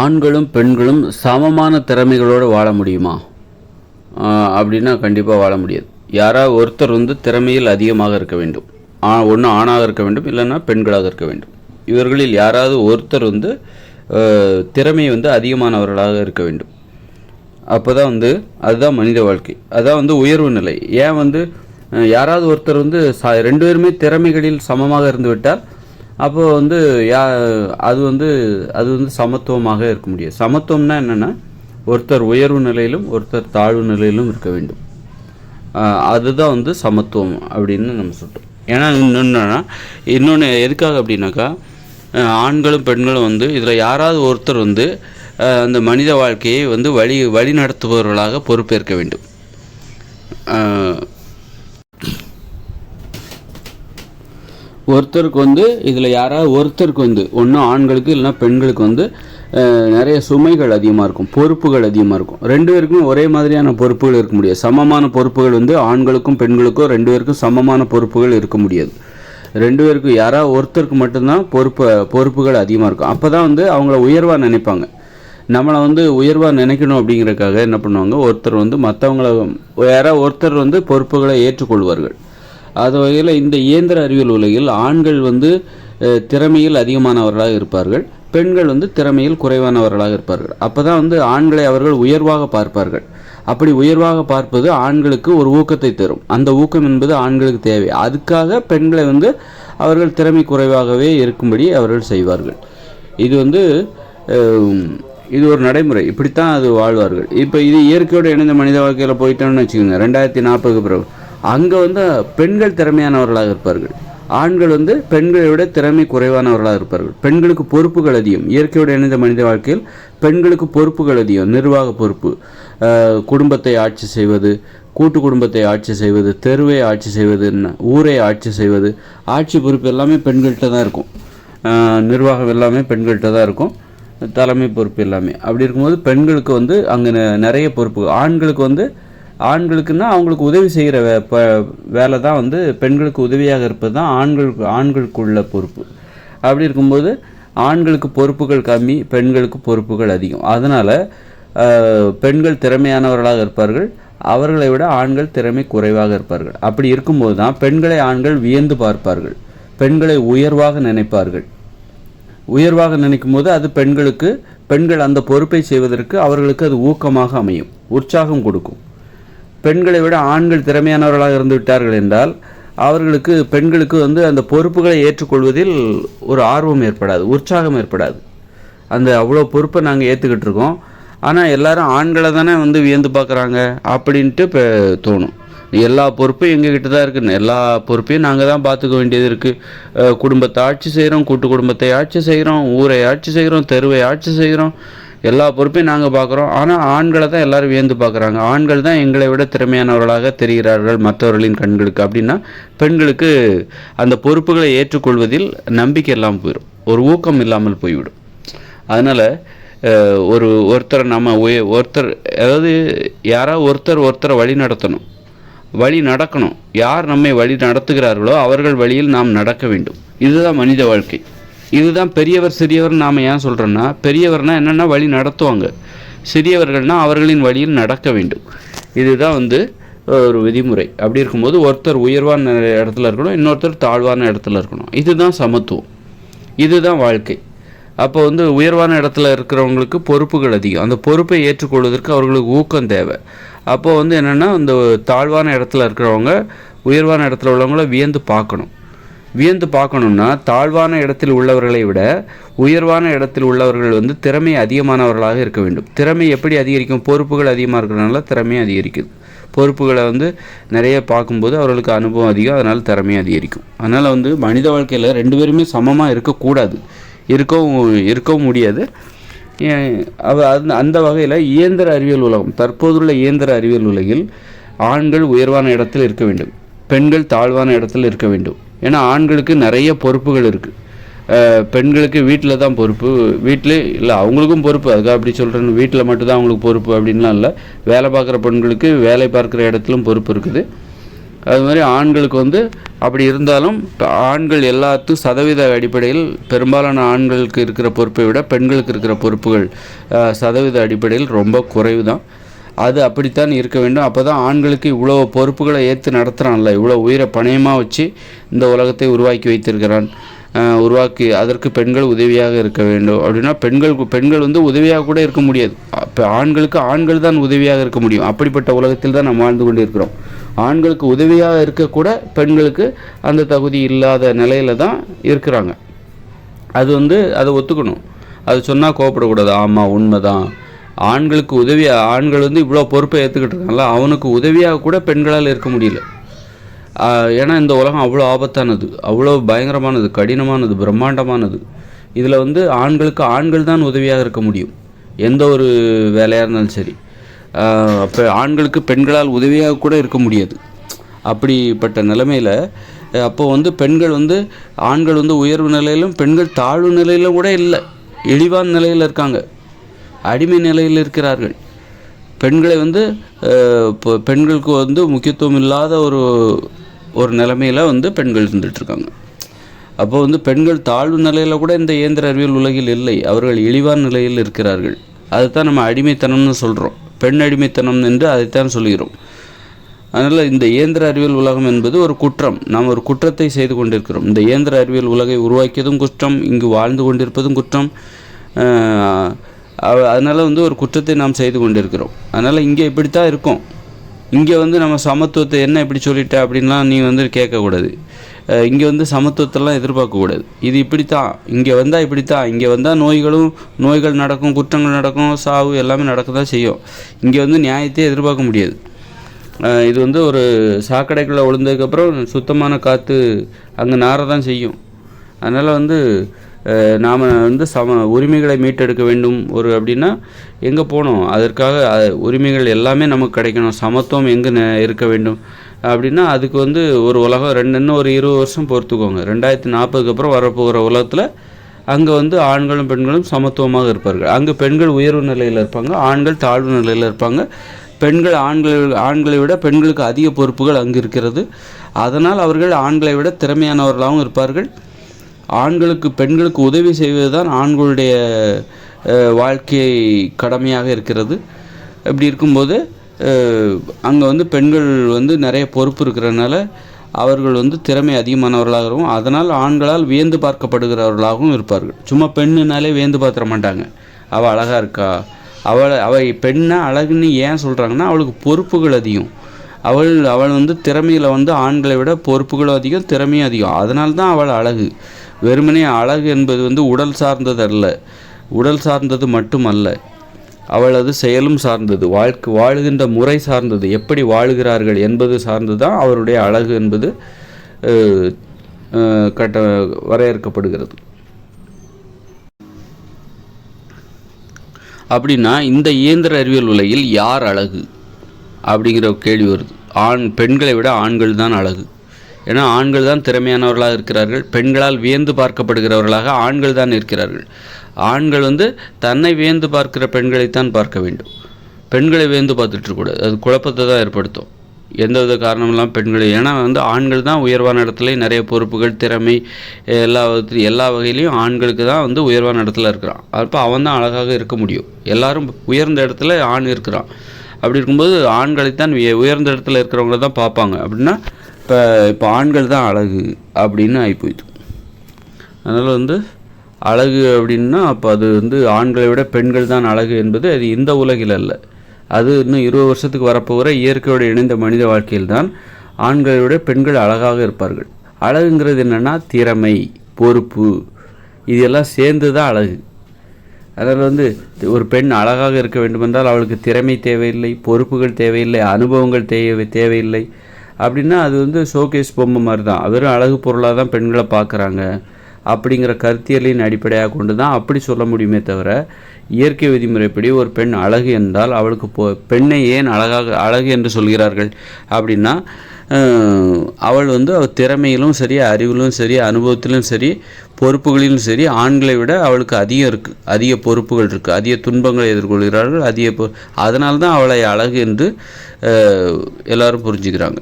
ஆண்களும் பெண்களும் சமமான திறமைகளோடு வாழ முடியுமா? அப்படின்னா கண்டிப்பாக வாழ முடியாது. யாராவது ஒருத்தர் வந்து திறமையில் அதிகமாக இருக்க வேண்டும். ஒன்று ஆணாக இருக்க வேண்டும் இல்லைன்னா பெண்களாக இருக்க வேண்டும். இவர்களில் யாராவது ஒருத்தர் வந்து திறமை வந்து அதிகமானவர்களாக இருக்க வேண்டும். அப்போ தான் வந்து அதுதான் மனித வாழ்க்கை. அதுதான் வந்து உயர்வு நிலை. ஏன் வந்து யாராவது ஒருத்தர் வந்து ச ரெண்டு பேருமே திறமைகளில் சமமாக இருந்துவிட்டால் அப்போது வந்து யா அது வந்து அது வந்து சமத்துவமாக இருக்க முடியாது. சமத்துவம்னா என்னென்னா ஒருத்தர் உயர்வு நிலையிலும் ஒருத்தர் தாழ்வு நிலையிலும் இருக்க வேண்டும். அதுதான் வந்து சமத்துவம் அப்படின்னு நம்ம சொல்கிறோம் ஏன்னா இன்னொன்னா இன்னொன்று எதுக்காக அப்படின்னாக்கா ஆண்களும் பெண்களும் வந்து இதில் யாராவது ஒருத்தர் வந்து அந்த மனித வாழ்க்கையை வந்து வழி வழி நடத்துபவர்களாக பொறுப்பேற்க வேண்டும். ஒருத்தருக்கு வந்து இதில் யாராவது ஒருத்தருக்கு வந்து ஒன்றும் ஆண்களுக்கு இல்லைன்னா பெண்களுக்கு வந்து நிறைய சுமைகள் அதிகமாக இருக்கும் பொறுப்புகள் அதிகமாக இருக்கும். ரெண்டு பேருக்கும் ஒரே மாதிரியான பொறுப்புகள் இருக்க முடியாது. சமமான பொறுப்புகள் வந்து ஆண்களுக்கும் பெண்களுக்கும் ரெண்டு பேருக்கும் சமமான பொறுப்புகள் இருக்க முடியாது. ரெண்டு பேருக்கும் யாராவது ஒருத்தருக்கு மட்டும்தான் பொறுப்பு பொறுப்புகள் அதிகமாக இருக்கும். அப்போ தான் வந்து அவங்கள உயர்வாக நினைப்பாங்க. நம்மளை வந்து உயர்வாக நினைக்கணும் அப்படிங்கிறதுக்காக என்ன பண்ணுவாங்க ஒருத்தர் வந்து மற்றவங்கள யாராவது ஒருத்தர் வந்து பொறுப்புகளை ஏற்றுக்கொள்வார்கள். அது வகையில் இந்த இயந்திர அறிவியல் உலகில் ஆண்கள் வந்து திறமையில் அதிகமானவர்களாக இருப்பார்கள். பெண்கள் வந்து திறமையில் குறைவானவர்களாக இருப்பார்கள். அப்போ தான் வந்து ஆண்களை அவர்கள் உயர்வாக பார்ப்பார்கள். அப்படி உயர்வாக பார்ப்பது ஆண்களுக்கு ஒரு ஊக்கத்தை தரும். அந்த ஊக்கம் என்பது ஆண்களுக்கு தேவை. அதுக்காக பெண்களை வந்து அவர்கள் திறமை குறைவாகவே இருக்கும்படி அவர்கள் செய்வார்கள். இது வந்து இது ஒரு நடைமுறை. இப்படித்தான் அது வாழ்வார்கள். இப்போ இது இயற்கையோடு இணைந்த மனித வாழ்க்கையில் போயிட்டோம்னு வச்சுக்கோங்க. ரெண்டாயிரத்தி நாற்பதுக்கு பிறகு. அங்கே வந்து பெண்கள் திறமையானவர்களாக இருப்பார்கள். ஆண்கள் வந்து பெண்களை விட திறமை குறைவானவர்களாக இருப்பார்கள். பெண்களுக்கு பொறுப்புகள் அதிகம். இயற்கையோடு இணைந்த மனித வாழ்க்கையில் பெண்களுக்கு பொறுப்புகள் அதிகம். நிர்வாக பொறுப்பு குடும்பத்தை ஆட்சி செய்வது கூட்டு குடும்பத்தை ஆட்சி செய்வது தெருவை ஆட்சி செய்வது ஊரை ஆட்சி செய்வது ஆட்சி பொறுப்பு எல்லாமே பெண்கள்கிட்ட தான் இருக்கும். நிர்வாகம் எல்லாமே பெண்கள்கிட்ட தான் இருக்கும். தலைமை பொறுப்பு எல்லாமே. அப்படி இருக்கும்போது பெண்களுக்கு வந்து அங்கே நிறைய பொறுப்பு. ஆண்களுக்கு வந்து ஆண்களுக்குன்னா அவங்களுக்கு உதவி செய்கிற வே வேலை தான் வந்து பெண்களுக்கு உதவியாக இருப்பது தான் ஆண்களுக்கு ஆண்களுக்குள்ள பொறுப்பு. அப்படி இருக்கும்போது ஆண்களுக்கு பொறுப்புகள் கம்மி பெண்களுக்கு பொறுப்புகள் அதிகம். அதனால் பெண்கள் திறமையானவர்களாக இருப்பார்கள். அவர்களை விட ஆண்கள் திறமை குறைவாக இருப்பார்கள். அப்படி இருக்கும்போது தான் பெண்களை ஆண்கள் வியந்து பார்ப்பார்கள். பெண்களை உயர்வாக நினைப்பார்கள். உயர்வாக நினைக்கும் போது அது பெண்களுக்கு பெண்கள் அந்த பொறுப்பை செய்வதற்கு அவர்களுக்கு அது ஊக்கமாக அமையும். உற்சாகம் கொடுக்கும். பெண்களை விட ஆண்கள் திறமையானவர்களாக இருந்து விட்டார்கள் என்றால் அவர்களுக்கு பெண்களுக்கு வந்து அந்த பொறுப்புகளை ஏற்றுக்கொள்வதில் ஒரு ஆர்வம் ஏற்படாது உற்சாகம் ஏற்படாது. அந்த அவ்வளோ பொறுப்பை நாங்கள் ஏற்றுக்கிட்டு இருக்கோம். ஆனால் எல்லாரும் ஆண்களை தானே வந்து வியந்து பார்க்குறாங்க அப்படின்ட்டு இப்போ தோணும். எல்லா பொறுப்பும் எங்ககிட்ட தான் இருக்குன்னு எல்லா பொறுப்பையும் நாங்கள் தான் பார்த்துக்க வேண்டியது இருக்குது குடும்பத்தை ஆட்சி செய்கிறோம் கூட்டு குடும்பத்தை ஆட்சி செய்கிறோம் ஊரை ஆட்சி செய்கிறோம் தெருவை ஆட்சி செய்கிறோம் எல்லா பொறுப்பையும் நாங்கள் பார்க்குறோம். ஆனால் ஆண்களை தான் எல்லாரும் வியந்து பார்க்குறாங்க. ஆண்கள் தான் எங்களை விட திறமையானவர்களாக தெரிகிறார்கள் மற்றவர்களின் கண்களுக்கு. அப்படின்னா பெண்களுக்கு அந்த பொறுப்புகளை ஏற்றுக்கொள்வதில் நம்பிக்கை இல்லாமல் போயிடும். ஒரு ஊக்கம் இல்லாமல் போய்விடும். அதனால் ஒரு ஒருத்தரை நம்ம ஒருத்தர் அதாவது யாராவது ஒருத்தர் ஒருத்தரை வழி நடத்தணும். வழி நடக்கணும். யார் நம்மை வழி நடத்துகிறார்களோ அவர்கள் வழியில் நாம் நடக்க வேண்டும். இதுதான் மனித வாழ்க்கை. இதுதான் பெரியவர் சிறியவர் நாம் ஏன் சொல்கிறோன்னா பெரியவர்னால் என்னென்னா வழி நடத்துவாங்க. சிறியவர்கள்னால் அவர்களின் வழியில் நடக்க வேண்டும். இதுதான் வந்து ஒரு விதிமுறை. அப்படி இருக்கும்போது ஒருத்தர் உயர்வான இடத்துல இருக்கணும் இன்னொருத்தர் தாழ்வான இடத்துல இருக்கணும். இதுதான் சமத்துவம். இதுதான் வாழ்க்கை. அப்போ வந்து உயர்வான இடத்துல இருக்கிறவங்களுக்கு பொறுப்புகள் அதிகம். அந்த பொறுப்பை ஏற்றுக்கொள்வதற்கு அவர்களுக்கு ஊக்கம் தேவை. அப்போ வந்து என்னென்னா இந்த தாழ்வான இடத்துல இருக்கிறவங்க உயர்வான இடத்துல உள்ளவங்கள வியந்து பார்க்கணும். வியந்து பார்க்கணும்னா தாழ்வான இடத்தில் உள்ளவர்களை விட உயர்வான இடத்தில் உள்ளவர்கள் வந்து திறமை அதிகமானவர்களாக இருக்க வேண்டும். திறமை எப்படி அதிகரிக்கும்? பொறுப்புகள் அதிகமாக இருக்கிறனால திறமை அதிகரிக்குது. பொறுப்புகளை வந்து நிறைய பார்க்கும்போது அவர்களுக்கு அனுபவம் அதிகம் அதனால் திறமை அதிகரிக்கும். அதனால் வந்து மனித வாழ்க்கையில் ரெண்டு பேருமே சமமாக இருக்கக்கூடாது. இருக்கவும் இருக்கவும் முடியாது. அது அந்த அந்த வகையில் இயந்திர அறிவியல் உலகம் தற்போதுள்ள இயந்திர அறிவியல் உலகில் ஆண்கள் உயர்வான இடத்தில் இருக்க வேண்டும். பெண்கள் தாழ்வான இடத்தில் இருக்க வேண்டும். ஏன்னா ஆண்களுக்கு நிறைய பொறுப்புகள் இருக்குது பெண்களுக்கு வீட்டில் தான் பொறுப்பு. வீட்டில் இல்லை அவங்களுக்கும் பொறுப்பு. அதுக்காக அப்படி சொல்கிறேன்னு வீட்டில் மட்டும்தான் அவங்களுக்கு பொறுப்பு அப்படின்லாம் இல்லை. வேலை பார்க்குற பெண்களுக்கு வேலை பார்க்குற இடத்துலும் பொறுப்பு இருக்குது. அது மாதிரி ஆண்களுக்கு வந்து அப்படி இருந்தாலும் இப்போ ஆண்கள் எல்லாத்துக்கும் சதவீத அடிப்படையில் பெரும்பாலான ஆண்களுக்கு இருக்கிற பொறுப்பை விட பெண்களுக்கு இருக்கிற பொறுப்புகள் சதவீத அடிப்படையில் ரொம்ப குறைவு தான் அது அப்படித்தான் இருக்க வேண்டும். அப்போ தான் ஆண்களுக்கு இவ்வளோ பொறுப்புகளை ஏற்று நடத்துகிறான்ல இவ்வளோ உயிரை பணயமாக வச்சு இந்த உலகத்தை உருவாக்கி வைத்திருக்கிறான். உருவாக்கி அதற்கு பெண்கள் உதவியாக இருக்க வேண்டும். அப்படின்னா பெண்கள் பெண்கள் வந்து உதவியாக கூட இருக்க முடியாது. இப்போ ஆண்களுக்கு ஆண்கள் தான் உதவியாக இருக்க முடியும். அப்படிப்பட்ட உலகத்தில் தான் நாம் வாழ்ந்து கொண்டு இருக்கிறோம் ஆண்களுக்கு உதவியாக இருக்கக்கூட பெண்களுக்கு அந்த தகுதி இல்லாத நிலையில தான் இருக்கிறாங்க. அது வந்து அதை ஒத்துக்கணும். அது சொன்னால் கோவப்படக்கூடாது. ஆமாம் உண்மைதான். ஆண்களுக்கு உதவியாக ஆண்கள் வந்து இவ்வளோ பொறுப்பை ஏற்றுக்கிட்டு இருக்காங்களா? அவனுக்கு உதவியாக கூட பெண்களால் இருக்க முடியல. ஏன்னா இந்த உலகம் அவ்வளோ ஆபத்தானது அவ்வளோ பயங்கரமானது கடினமானது பிரம்மாண்டமானது. இதில் வந்து ஆண்களுக்கு ஆண்கள் தான் உதவியாக இருக்க முடியும். எந்த ஒரு வேலையாக இருந்தாலும் சரி. அப்போ ஆண்களுக்கு பெண்களால் உதவியாக கூட இருக்க முடியாது. அப்படிப்பட்ட நிலைமையில் அப்போ வந்து பெண்கள் வந்து ஆண்கள் வந்து உயர்வு நிலையிலும் பெண்கள் தாழ்வு நிலையிலும் கூட இல்லை. இழிவான நிலையில் இருக்காங்க. அடிமை நிலையில் இருக்கிறார்கள். பெண்களை வந்து இப்போ பெண்களுக்கு வந்து முக்கியத்துவம் இல்லாத ஒரு ஒரு நிலைமையில் வந்து பெண்கள் இருந்துட்டு இருக்காங்க. அப்போ வந்து பெண்கள் தாழ்வு நிலையில் கூட இந்த இயந்திர அறிவியல் உலகில் இல்லை. அவர்கள் இழிவான நிலையில் இருக்கிறார்கள். அதுதான் நம்ம அடிமைத்தனம்னு சொல்கிறோம் பெண் அடிமைத்தனம் என்று அதைத்தான் சொல்கிறோம். அதனால் இந்த இயந்திர அறிவியல் உலகம் என்பது ஒரு குற்றம். நாம் ஒரு குற்றத்தை செய்து கொண்டிருக்கிறோம். இந்த இயந்திர அறிவியல் உலகை உருவாக்கியதும் குற்றம் இங்கு வாழ்ந்து கொண்டிருப்பதும் குற்றம். அதனால் வந்து ஒரு குற்றத்தை நாம் செய்து கொண்டிருக்கிறோம். அதனால் இங்கே இப்படித்தான் இருக்கும். இங்கே வந்து நம்ம சமத்துவத்தை என்ன இப்படி சொல்லிட்ட அப்படின்லாம் நீ வந்து கேட்கக்கூடாது. இங்கே வந்து சமத்துவத்தெல்லாம் எதிர்பார்க்கக்கூடாது. இது இப்படித்தான். இங்கே வந்தால் இப்படித்தான். இங்கே வந்தால் நோய்களும் நோய்கள் நடக்கும் குற்றங்கள் நடக்கும் சாவு எல்லாமே நடக்க தான் செய்யும். இங்கே வந்து நியாயத்தையே எதிர்பார்க்க முடியாது. இது வந்து ஒரு சாக்கடைக்குள்ளே விழுந்ததுக்கப்புறம் சுத்தமான காற்று அங்கே நார தான் செய்யும். அதனால் வந்து நாம் வந்து சம உரிமைகளை மீட்டெடுக்க வேண்டும். ஒரு அப்படின்னா எங்கே போகணும்? அதற்காக உரிமைகள் எல்லாமே நமக்கு கிடைக்கணும். சமத்துவம் எங்கே இருக்க வேண்டும்? அப்படின்னா அதுக்கு வந்து ஒரு உலகம் ரெண்டு இன்னும் ஒரு இருபது வருஷம் பொறுத்துக்கோங்க. ரெண்டாயிரத்தி நாற்பதுக்கு அப்புறம் வரப்போகிற உலகத்தில் அங்கே வந்து ஆண்களும் பெண்களும் சமத்துவமாக இருப்பார்கள். அங்கே பெண்கள் உயர்வு நிலையில் இருப்பாங்க ஆண்கள் தாழ்வு நிலையில் இருப்பாங்க. பெண்கள் ஆண்கள் ஆண்களை விட பெண்களுக்கு அதிக பொறுப்புகள் அங்கு இருக்கிறது. அதனால் அவர்கள் ஆண்களை விட திறமையானவர்களாகவும் இருப்பார்கள். ஆண்களுக்கு பெண்களுக்கு உதவி செய்வதுதான் ஆண்களுடைய வாழ்க்கை கடமையாக இருக்கிறது. இப்படி இருக்கும்போது அங்கே வந்து பெண்கள் வந்து நிறைய பொறுப்பு இருக்கிறதுனால அவர்கள் வந்து திறமை அதிகமானவர்களாகவும் அதனால் ஆண்களால் வியந்து பார்க்கப்படுகிறவர்களாகவும் இருப்பார்கள். சும்மா பெண்ணுனாலே வியந்து பார்த்துட மாட்டாங்க. அவள் அழகாக இருக்கா? அவளை அவள் பெண்ணை அழகுன்னு ஏன் சொல்கிறாங்கன்னா அவளுக்கு பொறுப்புகள் அதிகம். அவள் அவள் வந்து திறமையில் வந்து ஆண்களை விட பொறுப்புகளும் அதிகம் திறமையும் அதிகம். அதனால தான் அவள் அழகு. வெறுமனே அழகு என்பது வந்து உடல் சார்ந்தது அல்ல உடல் சார்ந்தது மட்டுமல்ல. அவளது செயலும் சார்ந்தது. வாழ்க்கை வாழுகின்ற முறை சார்ந்தது. எப்படி வாழுகிறார்கள் என்பது சார்ந்து தான் அவருடைய அழகு என்பது கட்ட வரையறுக்கப்படுகிறது. அப்படின்னா இந்த இயந்திர அறிவியல் உலகில் யார் அழகு? அப்படிங்கிற கேள்வி வருது. ஆண் பெண்களை விட ஆண்கள் தான் அழகு. ஏன்னா ஆண்கள் தான் திறமையானவர்களாக இருக்கிறார்கள். பெண்களால் வியந்து பார்க்கப்படுகிறவர்களாக ஆண்கள் தான் இருக்கிறார்கள். ஆண்கள் வந்து தன்னை வியந்து பார்க்கிற பெண்களைத்தான் பார்க்க வேண்டும். பெண்களை வியந்து பார்த்துட்டு இருக்கக்கூடாது. அது குழப்பத்தை தான் ஏற்படுத்தும். எந்த வித காரணமெல்லாம் பெண்கள் ஏன்னா வந்து ஆண்கள் தான் உயர்வான இடத்துல நிறைய பொறுப்புகள் திறமை எல்லா எல்லா வகையிலையும் ஆண்களுக்கு தான் வந்து உயர்வான இடத்துல இருக்கிறான். அப்போ அவன் தான் அழகாக இருக்க முடியும். எல்லாரும் உயர்ந்த இடத்துல ஆண் இருக்கிறான். அப்படி இருக்கும்போது ஆண்களைத்தான் உயர்ந்த இடத்துல இருக்கிறவங்கள தான் பார்ப்பாங்க. அப்படின்னா இப்போ இப்போ ஆண்கள் தான் அழகு அப்படின்னு ஆகிப்போயிடுது அதனால் வந்து அழகு அப்படின்னா அப்போ அது வந்து ஆண்களை விட பெண்கள் தான் அழகு என்பது அது இந்த உலகில் அல்ல. அது இன்னும் இருபது வருஷத்துக்கு வரப்போகிற இயற்கையோடு இணைந்த மனித வாழ்க்கையில் தான் ஆண்களை விட பெண்கள் அழகாக இருப்பார்கள். அழகுங்கிறது என்னென்னா திறமை பொறுப்பு இதெல்லாம் சேர்ந்து தான் அழகு. அதனால் வந்து ஒரு பெண் அழகாக இருக்க வேண்டுமென்றால் அவளுக்கு திறமை தேவையில்லை பொறுப்புகள் தேவையில்லை அனுபவங்கள் தேவை தேவையில்லை. அப்படின்னா அது வந்து ஷோகேஸ் பொம்மை மாதிரி தான் வெறும் அழகு பொருளாக தான் பெண்களை பார்க்குறாங்க. அப்படிங்கிற கருத்தியலின் அடிப்படையாக கொண்டு தான் அப்படி சொல்ல முடியுமே தவிர இயற்கை விதிமுறைப்படி ஒரு பெண் அழகு என்றால் அவளுக்கு போ பெண்ணை ஏன் அழகாக அழகு என்று சொல்கிறார்கள் அப்படின்னா அவள் வந்து அவள் திறமையிலும் சரி அறிவிலும் சரி அனுபவத்திலும் சரி பொறுப்புகளிலும் சரி ஆண்களை விட அவளுக்கு அதிகம் இருக்குது அதிக பொறுப்புகள் இருக்குது அதிக துன்பங்களை எதிர்கொள்கிறார்கள். அதிக பொ அதனால்தான் அவளை அழகு என்று எல்லோரும் எல்லாரும் புரிஞ்சுக்கிறாங்க.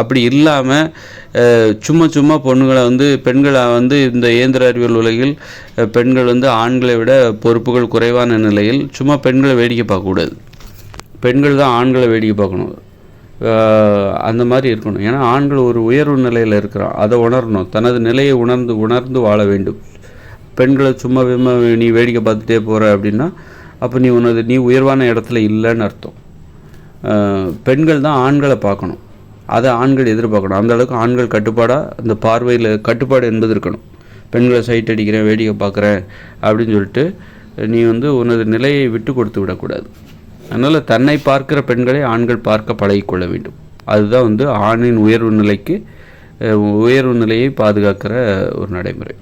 அப்படி இல்லாமல் சும்மா சும்மா பொண்ணுங்களை வந்து பெண்களை வந்து இந்த இயந்திர அறிவியல் உலகில் பெண்கள் வந்து ஆண்களை விட பொறுப்புகள் குறைவான நிலையில் சும்மா பெண்களை வேடிக்கை பார்க்கக்கூடாது பெண்கள் தான் ஆண்களை வேடிக்கை பார்க்கணும். அந்த மாதிரி இருக்கணும். ஏன்னா ஆண்கள் ஒரு உயர்வு நிலையில் இருக்கிறான் அதை உணரணும். தனது நிலையை உணர்ந்து உணர்ந்து வாழ வேண்டும். பெண்களை சும்மா விம்மா நீ வேடிக்கை பார்த்துட்டே போகிற அப்படின்னா அப்போ நீ உனது நீ உயர்வான இடத்துல இல்லைன்னு அர்த்தம். பெண்கள் தான் ஆண்களை பார்க்கணும். அதை ஆண்கள் எதிர்பார்க்கணும். அந்த அளவுக்கு ஆண்கள் கட்டுப்பாடாக அந்த பார்வையில் கட்டுப்பாடு என்பது இருக்கணும். பெண்களை சைட் அடிக்கிறேன் வேடிக்கை பார்க்குறேன் அப்படின்னு சொல்லிட்டு நீ வந்து உனது நிலையை விட்டு கொடுத்து விடக்கூடாது. அதனால் தன்னை பார்க்கிற பெண்களை ஆண்கள் பார்க்க பழகிக்கொள்ள வேண்டும். அதுதான் வந்து ஆணின் உயர்வு நிலைக்கு உயர்வு நிலையை பாதுகாக்கிற ஒரு நடைமுறை.